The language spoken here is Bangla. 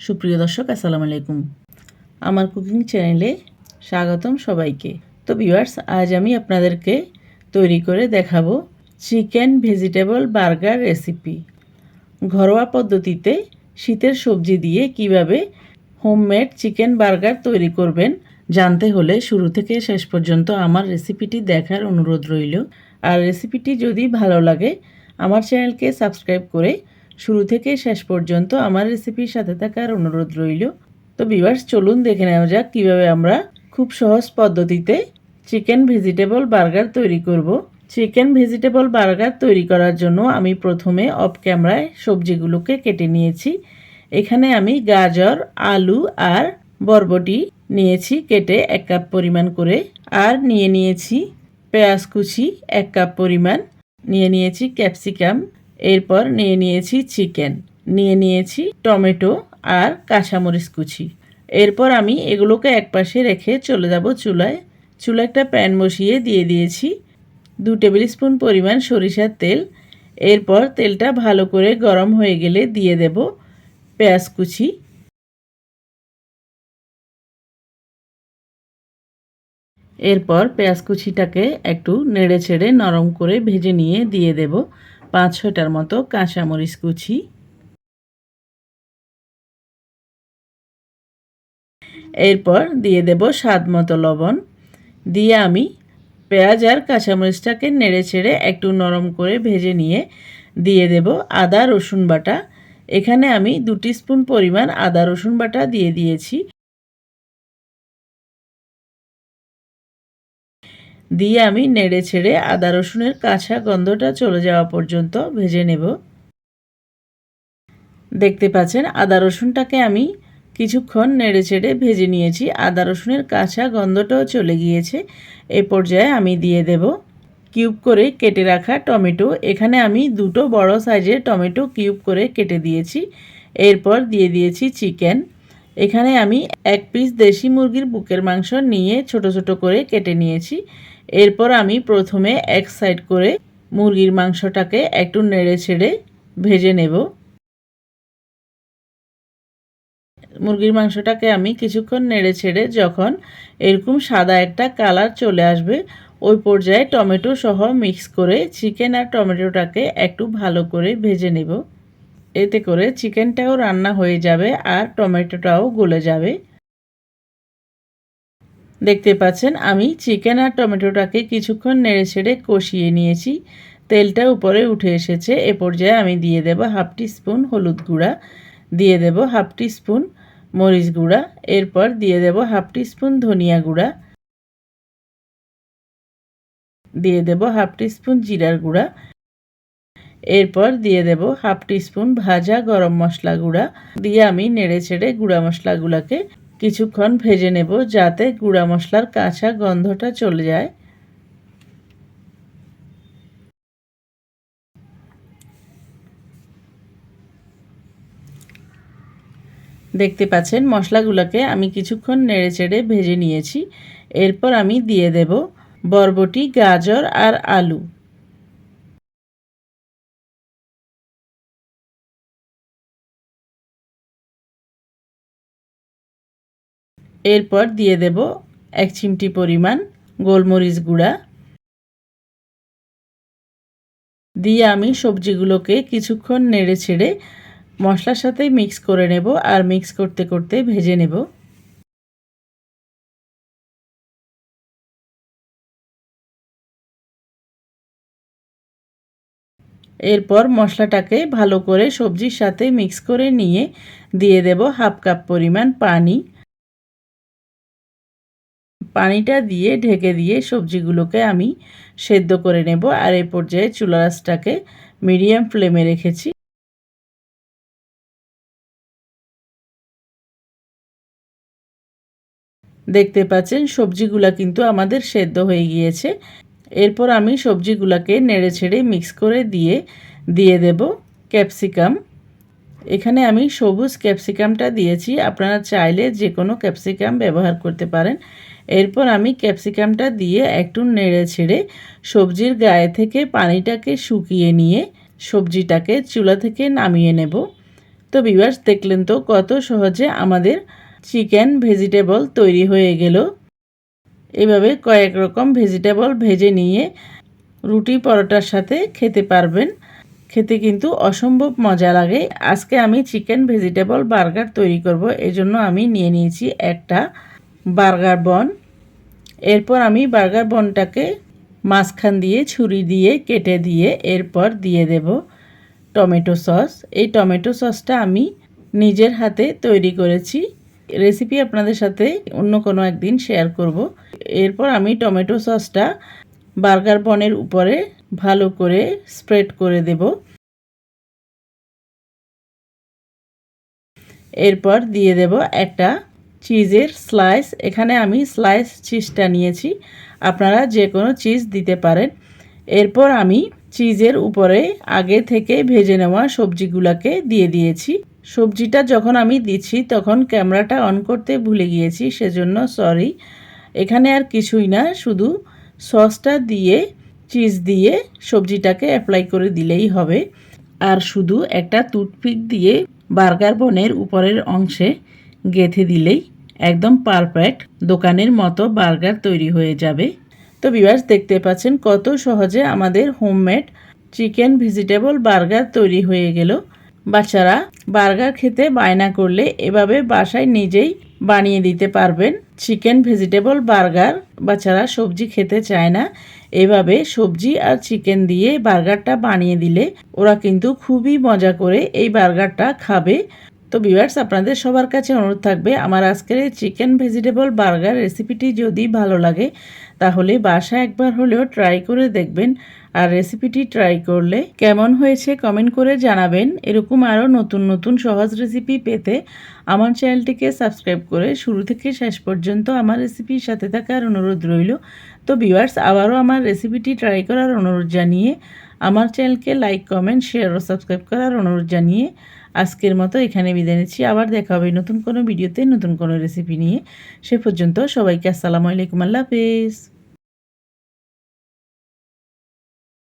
সুপ্রিয় দর্শক, আসসালামু আলাইকুম। আমার কুকিং চ্যানেলে স্বাগতম সবাইকে। তো ভিউয়ার্স আজ আমি আপনাদেরকে তৈরি করে দেখাবো চিকেন ভেজিটেবল বার্গার রেসিপি ঘরোয়া পদ্ধতিতে শীতের সবজি দিয়ে কীভাবে হোমমেড চিকেন বার্গার তৈরি করবেন জানতে হলে শুরু থেকে শেষ পর্যন্ত আমার রেসিপিটি দেখার অনুরোধ রইল। আর রেসিপিটি যদি ভালো লাগে, আমার চ্যানেলকে সাবস্ক্রাইব করে শুরু থেকে শেষ পর্যন্ত আমার রেসিপির সাথে থাকার অনুরোধ রইল। তো ভিউয়ার্স চলুন দেখে নেওয়া যাক কীভাবে আমরা খুব সহজ পদ্ধতিতে চিকেন ভেজিটেবল বার্গার তৈরি করব। চিকেন ভেজিটেবল বার্গার তৈরি করার জন্য আমি প্রথমে অফ ক্যামেরায় সবজিগুলোকে কেটে নিয়েছি। এখানে আমি গাজর, আলু আর বরবটি নিয়েছি কেটে এক কাপ পরিমাণ করে। আর নিয়ে নিয়েছি পেঁয়াজ কুচি এক কাপ পরিমাণ। নিয়ে নিয়েছি ক্যাপসিকাম। এরপর নিয়ে নিয়েছি চিকেন, নিয়ে নিয়েছি টমেটো আর কাঁচামরিচ কুচি। এরপর আমি এগুলোকে একপাশে রেখে চলে যাব চুলায়। চুলা একটা প্যান বসিয়ে দিয়ে দিয়েছি দু টেবিল স্পুন পরিমাণ সরিষার তেল। এরপর তেলটা ভালো করে গরম হয়ে গেলে দিয়ে দেব পেঁয়াজ কুচি। এরপর পেঁয়াজ কুচিটাকে একটু নেড়ে ছেড়ে নরম করে ভেজে নিয়ে দিয়ে দেব। পাঁচ ছয়টার মতো কাঁচামরিচ কুচি। এরপর দিয়ে দেব স্বাদ মতো লবণ। দিয়ে আমি পেঁয়াজ আর কাঁচামরিচটাকে নেড়ে ছেড়ে একটু নরম করে ভেজে নিয়ে দিয়ে দেব আদা রসুন বাটা। এখানে আমি দুটি স্পুন পরিমাণ আদা রসুন বাটা দিয়ে দিয়েছি। দিয়ে আমি নেড়ে ছেড়ে আদা রসুনের কাঁচা গন্ধটা চলে যাওয়া পর্যন্ত ভেজে নেব। দেখতে পাচ্ছেন, আদা রসুনটাকে আমি কিছুক্ষণ নেড়ে ছেড়ে ভেজে নিয়েছি। আদা রসুনের কাঁচা গন্ধটাও চলে গিয়েছে। এ পর্যায়ে আমি দিয়ে দেব কিউব করে কেটে রাখা টমেটো। এখানে আমি দুটো বড় সাইজের টমেটো কিউব করে কেটে দিয়েছি। এরপর দিয়ে দিয়েছি চিকেন। এখানে আমি এক পিস দেশি মুরগির বুকের মাংস নিয়ে ছোট ছোট করে কেটে নিয়েছি। এরপর আমি প্রথমে এক সাইড করে মুরগির মাংসটাকে একটু নেড়ে ছেড়ে ভেজে নেব। মুরগির মাংসটাকে আমি কিছুক্ষণ নেড়ে ছেড়ে যখন এরকম সাদা একটা কালার চলে আসবে, ওই পর্যায়ে টমেটো সহ মিক্স করে চিকেন আর টমেটোটাকে একটু ভালো করে ভেজে নেব। এতে করে চিকেনটাও রান্না হয়ে যাবে আর টমেটোটাও গলে যাবে। দেখতে পাচ্ছেন, আমি চিকেন আর টমেটোটাকে কিছুক্ষণ নেড়ে ছেড়ে কষিয়ে নিয়েছি। তেলটা উপরে উঠে এসেছে। এ পর্যায়ে আমি দিয়ে দেব হাফ টি স্পুন হলুদ গুঁড়া, দিয়ে দেব হাফ টি স্পুন মরিচ গুঁড়া, এরপর দিয়ে দেব হাফ টি স্পুন ধনিয়া গুঁড়া, দিয়ে দেব হাফ টি স্পুন জিরার গুঁড়া এরপর দিয়ে দেব হাফ টি স্পুন ভাজা গরম মশলা গুঁড়া। দিয়ে আমি নেড়ে ছেড়ে গুঁড়া মশলাগুলোকে কিছুক্ষণ ভেজে নেব যাতে গুঁড়া মশলার কাঁচা গন্ধটা চলে যায়। দেখতে পাচ্ছেন মশলাগুলোকে আমি কিছুক্ষণ নেড়ে চেড়ে ভেজে নিয়েছি। এরপর আমি দিয়ে দেব বরবটি, গাজর আর আলু। এরপর দিয়ে দেব এক চিমটি পরিমাণ গোলমরিচ গুঁড়া। দিয়ে আমি সবজিগুলোকে কিছুক্ষণ নেড়ে ছেড়ে মশলার সাথে মিক্স করে নেব আর মিক্স করতে করতে ভেজে নেব। এরপর মশলাটাকে ভালো করে সবজির সাথে মিক্স করে নিয়ে দিয়ে দেব হাফ কাপ পরিমাণ পানি। পানিটা দিয়ে ঢেকে দিয়ে সবজিগুলোকে আমি সেদ্ধ করে নেব। আর এই পর্যায়ে চুলারাসটাকে মিডিয়াম ফ্লেমে রেখেছি। দেখতে পাচ্ছেন, সবজিগুলা কিন্তু আমাদের সেদ্ধ হয়ে গিয়েছে। এরপর আমি সবজিগুলাকে নেড়ে ছেড়ে মিক্স করে দিয়ে দিয়ে দেব ক্যাপসিকাম। এখানে আমি সবুজ ক্যাপসিকামটা দিয়েছি। আপনারা চাইলে যে কোনো ক্যাপসিকাম ব্যবহার করতে পারেন। এরপর আমি ক্যাপসিকামটা দিয়ে একটু নেড়ে ছেড়ে সবজির গায়ে থেকে পানিটাকে শুকিয়ে নিয়ে সবজিটাকে চুলা থেকে নামিয়ে নেব। তো ভিউয়ার্স দেখলেন তো কত সহজে আমাদের চিকেন ভেজিটেবল তৈরি হয়ে গেল। এভাবে কয়েক রকম ভেজিটেবল ভেজে নিয়ে রুটি পরোটার সাথে খেতে পারবেন। খেতে কিন্তু অসম্ভব মজা লাগে। আজকে আমি চিকেন ভেজিটেবল বার্গার তৈরি করব। এজন্য আমি নিয়ে নিয়েছি একটা বার্গার বন। এরপর আমি বার্গার বনটাকে মাঝখান দিয়ে ছুরি দিয়ে কেটে দিয়ে এরপর দিয়ে দেব টমেটো সস। এই টমেটো সসটা আমি নিজের হাতে তৈরি করেছি। রেসিপি আপনাদের সাথে অন্য কোনো একদিন শেয়ার করব। এরপর আমি টমেটো সসটা বার্গার বনের উপরে ভালো করে স্প্রেড করে দেব। এরপর দিয়ে দেব একটা চিজের স্লাইস এখানে আমি স্লাইস চিজটা নিয়েছি। আপনারা যে কোনো চিজ দিতে পারেন। এরপর আমি চিজের উপরে আগে থেকে ভেজে নেওয়া সবজিগুলোকে দিয়ে দিয়েছি। সবজিটা যখন আমি দিচ্ছি, তখন ক্যামেরাটা অন করতে ভুলে গিয়েছি, সেজন্য সরি এখানে আর কিছুই না, শুধু সসটা দিয়ে চিজ দিয়ে সবজিটাকে অ্যাপ্লাই করে দিলেই হবে। আর শুধু একটা টুথপিক দিয়ে বার্গার বনের উপরের অংশে গেঁথে দিলেই একদম পারফেক্ট দোকানের মতো বার্গার তৈরি হয়ে যাবে। তো বিভাস দেখতে পাচ্ছেন কত সহজে আমাদের হোমমেড চিকেন ভেজিটেবল বার্গার তৈরি হয়ে গেল। বাচ্চারা বার্গার খেতে বায়না করলে এভাবে বাসায় নিজেই বানিয়ে দিতে পারবেন। চিকেন ভেজিটেবল বার্গার বাচ্চারা সবজি খেতে চায় না। এভাবে সবজি আর চিকেন দিয়ে বার্গারটা বানিয়ে দিলে ওরা কিন্তু খুবই মজা করে এই বার্গারটা খাবে। তো ভিউয়ার্স আপনাদের সবার কাছে অনুরোধ থাকবে, আমার আজকের এই চিকেন ভেজিটেবল বার্গার রেসিপিটি যদি ভালো লাগে, তাহলে বাসা একবার হলেও ট্রাই করে দেখবেন। আর রেসিপিটি ট্রাই করলে কেমন হয়েছে কমেন্ট করে জানাবেন। এরকম আরও নতুন নতুন সহজ রেসিপি পেতে আমার চ্যানেলটিকে সাবস্ক্রাইব করে শুরু থেকে শেষ পর্যন্ত আমার রেসিপির সাথে থাকার অনুরোধ রইল। তো ভিউয়ার্স আবারও আমার রেসিপিটি ট্রাই করার অনুরোধ জানিয়ে, আমার চ্যানেলকে লাইক কমেন্ট শেয়ার ও সাবস্ক্রাইব করার অনুরোধ জানিয়ে আজকের মতো এখানে বিদায় নিচ্ছি। আবার দেখা হবে নতুন কোনো ভিডিওতে, নতুন কোনো রেসিপি নিয়ে। সে পর্যন্ত সবাইকে আসসালামু আলাইকুম। আল্লাহ হাফেজ।